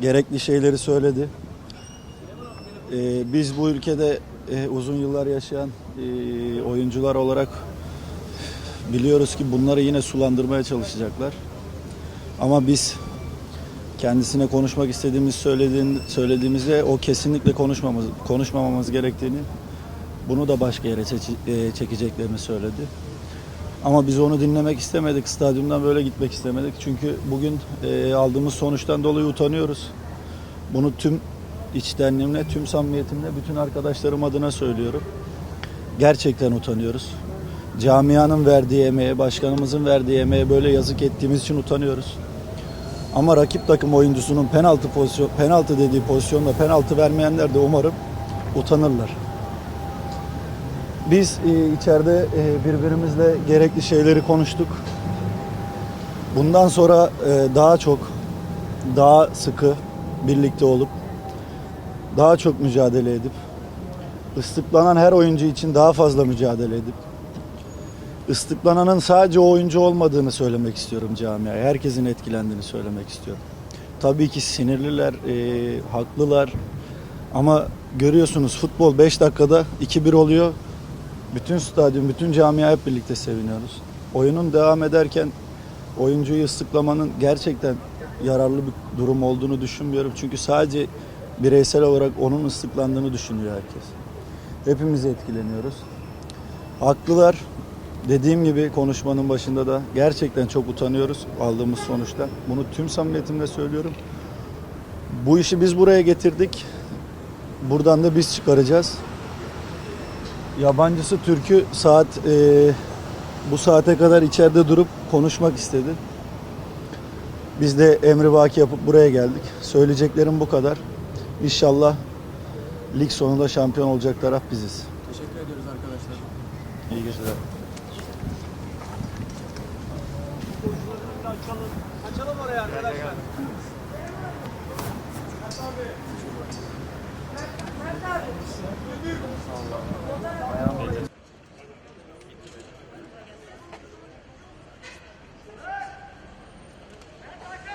Gerekli şeyleri söyledi. Ee, biz bu ülkede e, uzun yıllar yaşayan e, oyuncular olarak biliyoruz ki bunları yine sulandırmaya çalışacaklar. Ama biz kendisine konuşmak istediğimiz söylediğin, söylediğimizde o kesinlikle konuşmamız konuşmamamız gerektiğini bunu da başka yere e, çekeceklerini söyledi. Ama biz onu dinlemek istemedik. Stadyumdan böyle gitmek istemedik. Çünkü bugün e, aldığımız sonuçtan dolayı utanıyoruz. Bunu tüm içtenliğimle, tüm samimiyetimle bütün arkadaşlarım adına söylüyorum. Gerçekten utanıyoruz. Camianın verdiği emeğe, başkanımızın verdiği emeğe böyle yazık ettiğimiz için utanıyoruz. Ama rakip takım oyuncusunun penaltı pozisyon, penaltı dediği pozisyonda penaltı vermeyenler de umarım utanırlar. Biz e, içeride e, birbirimizle gerekli şeyleri konuştuk. Bundan sonra e, daha çok, daha sıkı birlikte olup, daha çok mücadele edip, ıslıklanan her oyuncu için daha fazla mücadele edip, ıslıklananın sadece oyuncu olmadığını söylemek istiyorum camiaya. Herkesin etkilendiğini söylemek istiyorum. Tabii ki sinirliler, e, haklılar. Ama görüyorsunuz futbol 5 dakikada 2-1 oluyor. Bütün stadyum, bütün camia hep birlikte seviniyoruz. Oyunun devam ederken oyuncuyu ıslıklamanın gerçekten yararlı bir durum olduğunu düşünmüyorum. Çünkü sadece bireysel olarak onun ıslıklandığını düşünüyor herkes. Hepimiz etkileniyoruz. Haklılar. Dediğim gibi konuşmanın başında da gerçekten çok utanıyoruz aldığımız sonuçta. Bunu tüm samimiyetimle söylüyorum. Bu işi biz buraya getirdik. Buradan da biz çıkaracağız. Yabancısı Türk'ü saat e, bu saate kadar içeride durup konuşmak istedi. Biz de emri vaki yapıp buraya geldik. Söyleyeceklerim bu kadar. İnşallah lig sonunda şampiyon olacak taraf biziz. Teşekkür ediyoruz arkadaşlar. İyi geceler. Açalım. Açalım oraya arkadaşlar. Ayağım